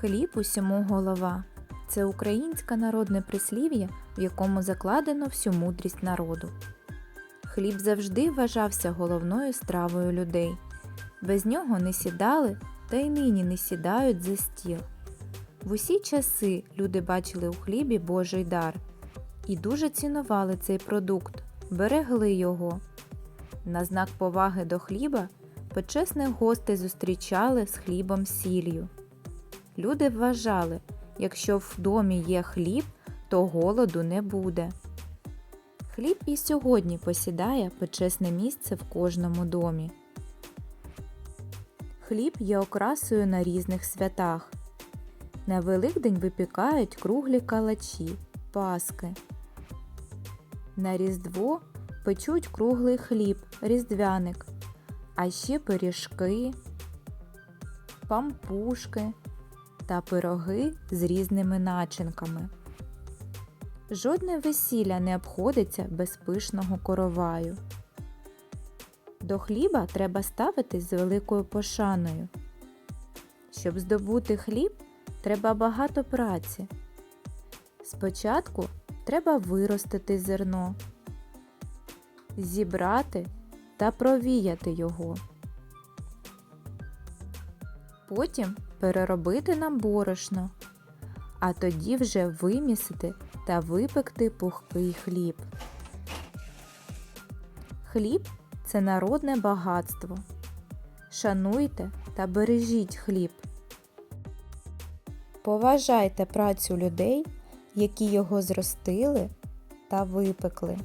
Хліб усьому голова. Це українське народне прислів'я, в якому закладено всю мудрість народу. Хліб завжди вважався головною стравою людей. Без нього не сідали та й нині не сідають за стіл. В усі часи люди бачили у хлібі Божий дар і дуже цінували цей продукт, берегли його. На знак поваги до хліба почесних гостей зустрічали з хлібом сіллю. Люди вважали, якщо в домі є хліб, то голоду не буде. Хліб і сьогодні посідає почесне місце в кожному домі. Хліб є окрасою на різних святах. На Великдень випікають круглі калачі, паски. На Різдво печуть круглий хліб, різдвяник, а ще пиріжки, пампушки та пироги з різними начинками. Жодне весілля не обходиться без пишного короваю. До хліба треба ставитись з великою пошаною. Щоб здобути хліб, треба багато праці. Спочатку треба виростити зерно, зібрати та провіяти його. Потім переробити на борошно, а тоді вже вимісити та випекти пухкий хліб. Хліб це народне багатство. Шануйте та бережіть хліб. Поважайте працю людей, які його зростили та випекли.